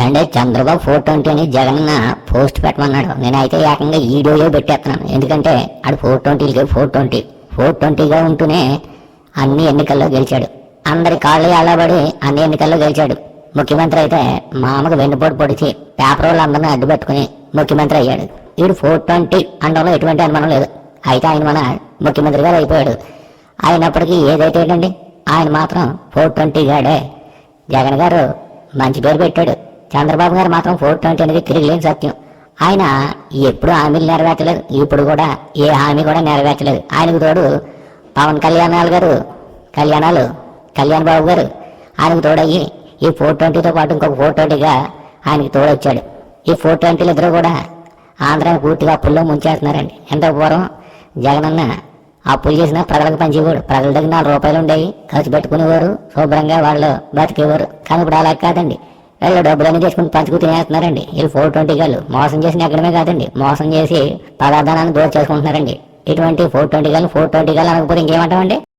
అంటే Chandrababu four twenty అని Jagan post పెట్టమన్నాడు. నేనైతే ఏకంగా వీడియోయే పెట్టేస్తున్నాను. ఎందుకంటే ఆడు ఫోర్ ట్వంటీకి ఫోర్ ట్వంటీ. ఫోర్ ట్వంటీగా ఉంటూనే అన్ని ఎన్నికల్లో గెలిచాడు. అందరి కాళ్ళు ఎలాబడి అన్ని ఎన్నికల్లో గెలిచాడు. ముఖ్యమంత్రి అయితే మామకు వెన్నుపోటు పొడిచి పేపర్ వాళ్ళు అందరినీ అడ్డు పెట్టుకుని ముఖ్యమంత్రి అయ్యాడు. వీడు ఫోర్ ట్వంటీ అనడంలో ఎటువంటి అనుమానం లేదు. అయితే ఆయన మన ముఖ్యమంత్రి గారు అయిపోయాడు. అయినప్పటికీ ఏదైతే ఏంటండి? ఆయన మాత్రం ఫోర్ ట్వంటీ గాడే. జగన్ గారు మంచి పేరు పెట్టాడు. చంద్రబాబు గారు మాత్రం ఫోర్ ట్వంటీ అనేది తిరిగిలేని సత్యం. ఆయన ఎప్పుడు హామీలు నెరవేర్చలేదు ఇప్పుడు కూడా ఏ హామీ కూడా నెరవేర్చలేదు. ఆయనకు తోడు పవన్ కళ్యాణాలు గారు కళ్యాణాలు కళ్యాణ్ బాబు గారు ఆయనకు తోడయ్యి ఈ ఫోర్ ట్వంటీతో పాటు ఇంకొక ఫోర్ ట్వంటీగా ఆయనకి తోడొచ్చాడు. ఈ ఫోర్ ట్వంటీలు ఇద్దరు కూడా ఆంధ్రాని పూర్తిగా అప్పుల్లో ముంచేస్తున్నారండి. ఎంత పూర్వం జగనన్న అప్పులు చేసినా ప్రజలకు పంచేవాడు. ప్రజల దగ్గర నాలుగు రూపాయలు ఉండేవి. ఖర్చు పెట్టుకునేవారు. శుభ్రంగా వాళ్ళు బ్రతికేవారు. కానీ ఇప్పుడు అలా కాదండి. వీళ్ళు డబ్బులన్నీ చేసుకుని పంచుకు తినేస్తున్నారండి. వీళ్ళు ఫోర్ ట్వంటీ గాళ్ళు మోసం చేసిన ఎక్కడమే కాదండి. మోసం చేసి పదార్థాలను దోచేసుకుంటున్నారండి. ఇటువంటి ఫోర్ ట్వంటీ గాళ్ళు ఫోర్ ట్వంటీ గాళ్ళు అనకపోతే ఇంకేమంటామండి?